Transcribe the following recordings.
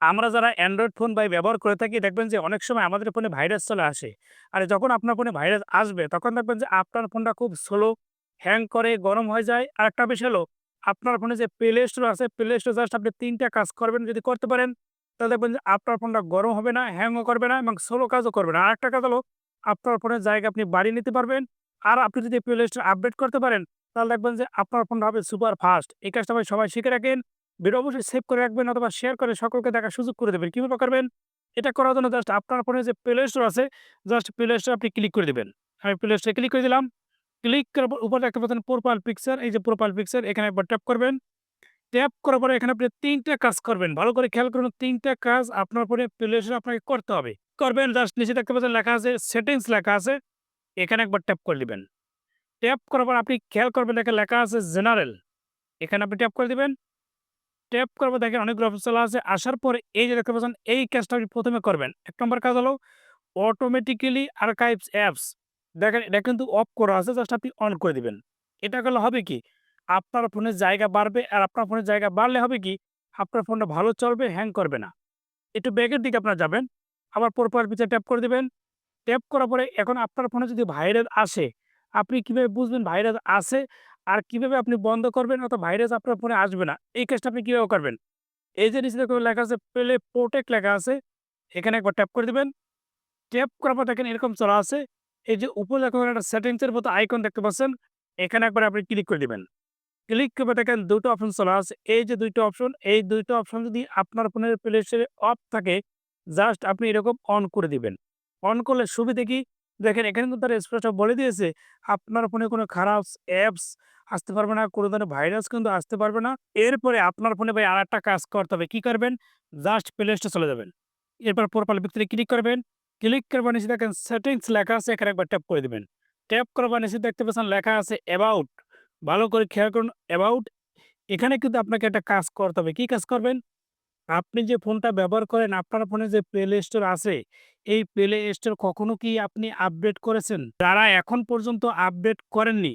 আমরা যারা Android phone ভাই ব্যবহার করে থাকি দেখবেন যে অনেক সময় আমাদের ফোনে ভাইরাস চলে আসে। আর যখন আপনার ফোনে ভাইরাস আসবে তখন দেখবেন যে আপনার ফোনটা খুব স্লো, হ্যাং করে, গরম হয়ে যায়। আরেকটা বিষয় হলো আপনার ফোনে যে প্লে স্টোর আছে, প্লে স্টোর জাস্ট আপনি ৩ টা কাজ করবেন যদি করতে পারেন, তাহলে দেখবেন যে আপনার ফোনটা গরম হবে না, হ্যাংও করবে না এবং স্লো কাজও করবে না। আরেকটা কাজ হলো আপনার ফোনের জায়গা আপনি বাড়িয়ে নিতে পারবেন। আর আপনি যদি প্লে স্টোর আপডেট করতে পারেন, তাহলে দেখবেন যে আপনার ফোনটা হবে সুপার ফাস্ট। এই কাজটা সবাই শিখে রাখেন। ভিডিও অবশ্যই সেভ করে রাখবেন অথবা শেয়ার করে সকলকে দেখার সুযোগ করে দেবেন। কীভাবে করবেন? এটা করার জন্য জাস্ট আপনার ফোনে যে প্লে স্টোর আছে, জাস্ট প্লে স্টোরে আপনি ক্লিক করে দিবেন। আমি প্লে স্টোরে ক্লিক করে দিলাম। ক্লিক করার পর উপরে দেখতে পাচ্ছেন প্রোফাইল পিকচার, এই যে প্রোফাইল পিকচার এখানে একবার ট্যাপ করবেন। ট্যাপ করার পরে এখানে আপনি ৩ টা কাজ করবেন। ভালো করে খেয়াল করুন ৩ টা কাজ আপনার ফোনে প্লে স্টোরে আপনাকে করতে হবে। করবেন জাস্ট নিচে দেখতে পাচ্ছেন লেখা আছে সেটিংস লেখা আছে। এখানে একবার ট্যাপ করে দিবেন। ট্যাপ করার পর আপনি খেয়াল করবেন এখানে লেখা আছে জেনারেল। এখানে আপনি ট্যাপ করে দিবেন। ট্যাপ পর দেখেন অনেকগুলো অপশন চলে আসে। আসার পরে এই যে দেখতে পাচ্ছেন এই কাজটা আপনি প্রথমে করবেন। এক নম্বর কাজ হলো অটোমেটিক্যালি আর্কাইভস অ্যাপস। দেখেন এটা কিন্তু অফ করা আছে জাস্ট আপনি অন করে দিবেন। এটা করলে হবে কি? আপনার ফোনের জায়গা বাড়বে আর আপনার ফোনের জায়গা বাড়লে হবে কি? আপনার ফোনটা ভালো চলবে, হ্যাং করবে না। একটু ব্যাকের দিকে আপনারা যাবেন। আবার প্রোফাইল পিকচার ট্যাপ করে দিবেন। ট্যাপ করার পরে এখন আপনার ফোনে যদি ভাইরাস আসে, আপনি কীভাবে বুঝবেন ভাইরাস আছে আর কীভাবে আপনি বন্ধ করবেন অথবা ভাইরাস আপনার ফোনে আসবে না। এই কাজটা আপনি কীভাবে করবেন? এই যে নিচে দেখুন লেখা আছে প্লে প্রোটেক্ট লেখা আছে। এখানে একবার ট্যাপ করে দিবেন। ট্যাপ করার পর দেখেন এরকম চলে আসে। এই যে উপরে দেখুন একটা সেটিংস এর মতো আইকন দেখতে পাচ্ছেন। এখানে একবার আপনি ক্লিক করে দিবেন। ক্লিক করবে দেখেন ২ টা অপশন চলে আসে। এই যে ২ টা অপশন, এই ২ টা অপশন যদি আপনার ফোনের প্লে স্টোরে অফ থাকে, জাস্ট আপনি এরকম অন করে দিবেন। অন করলে সুবিধা কি? দেখেন এখানে কিন্তু তার স্পষ্ট বলে দিয়েছে আপনার ফোনে কোনো খারাপ অ্যাপস আসতে পারবে না, কোনো ধরনের ভাইরাস কিন্তু আসতে পারবে না। এরপরে আপনার ফোনে ভাই আরেকটা কাজ করতে হবে। কি করবেন? জাস্ট প্লে স্টোরে চলে যাবেন। এরপর প্রোফাইল পিকচারে ক্লিক করবেন। ক্লিক করবার নিচে দেখেন সেটিংস লেখা আছে এখানে একবার ট্যাপ করে দেবেন ট্যাপ করবার নিচে দেখতে পাচ্ছেন লেখা আছে অ্যাবাউট। ভালো করে খেয়াল করুন অ্যাবাউট। এখানে কিন্তু আপনাকে একটা কাজ করতে হবে। কি কাজ করবেন? আপনি যে ফোনটা ব্যবহার করেন আপনার ফোনে যে প্লে স্টোর আছে, এই প্লে স্টোর কখনো কি আপনি আপডেট করেছেন? যারা এখন পর্যন্ত আপডেট করেননি,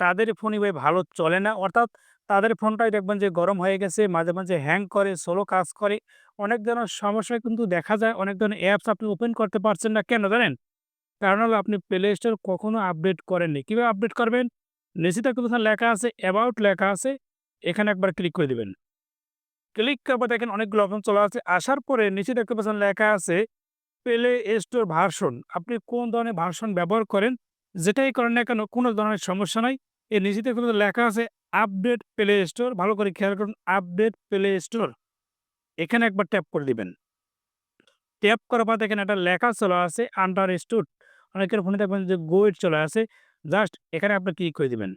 তাদের ফোনই ভাই ভালো চলে না। অর্থাৎ তাদের ফোনটাই দেখবেন যে গরম হয়ে গেছে, মাঝে, মাঝে হ্যাং করে, সোলো কাজ করে। অনেক ধরনের সমস্যা কিন্তু দেখা যায়। অনেক ধরনের অ্যাপস আপনি ওপেন করতে পারছেন না। কেন জানেন? কারণ হলো আপনি প্লে স্টোর কখনো আপডেট করেননি। কীভাবে আপডেট করবেন? দেখতে পাচ্ছেন লেখা আছে অ্যাবাউট লেখা আছে। এখানে একবার ক্লিক করে দিবেন। ক্লিক করার পর দেখেন অনেকগুলো অপশন চলে আসে। আসার পরে নিচে দেখতে পাচ্ছেন লেখা আছে প্লে স্টোর ভার্সন। আপনি কোন ধরনের ভার্সন ব্যবহার করেন, যেটাই করেন না কেন কোনো ধরনের সমস্যা নাই। এর নিচে কিন্তু লেখা আছে আপডেট প্লে স্টোর। ভালো করে খেয়াল করুন, আপডেট প্লে স্টোর। এখানে একবার ট্যাপ করে দিবেন। ট্যাপ করার পর এখানে একটা লেখা চলে আসে আন্ডার স্টুড অনেকের ফোনে দেখবেন যে গোয়েড চলে আসে। জাস্ট এখানে আপনি ক্লিক করে দিবেন।